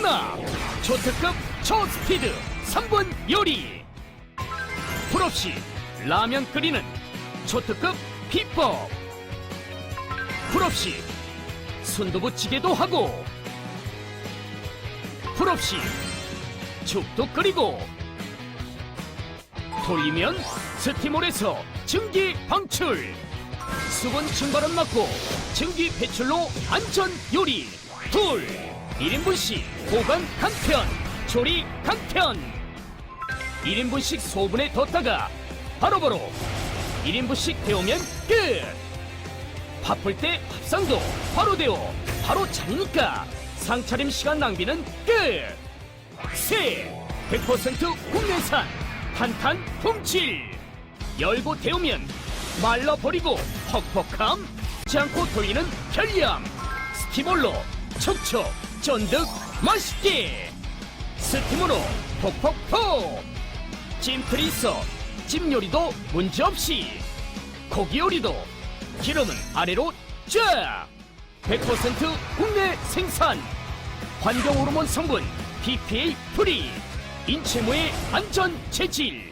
하나 초특급 초스피드 3분 요리. 불 없이 라면 끓이는 초특급 비법. 불 없이 순두부찌개도 하고 불 없이 죽도 끓이고 돌리면 스티몰에서 증기 방출. 수분 증발은 막고 증기 배출로 안전 요리. 둘 1인분씩 보관 간편 조리 간편. 1인분씩 소분에 뒀다가 바로바로 1인분씩 데우면 끝. 바쁠 때 밥상도 바로 데워 바로 차리니까 상차림 시간 낭비는 끝. 새! 100% 국내산 탄탄 품질. 열고 데우면 말라버리고 퍽퍽함 지 않고 돌리는 편리함. 스티몰로 촉촉 쫀득 맛있게. 스티몰로 톡톡톡. 찜틀이 있어 찜 요리도 문제없이. 고기 요리도 기름은 아래로 쫙. 100% 국내 생산. 환경 호르몬 성분 BPA 프리 인체모의 안전 재질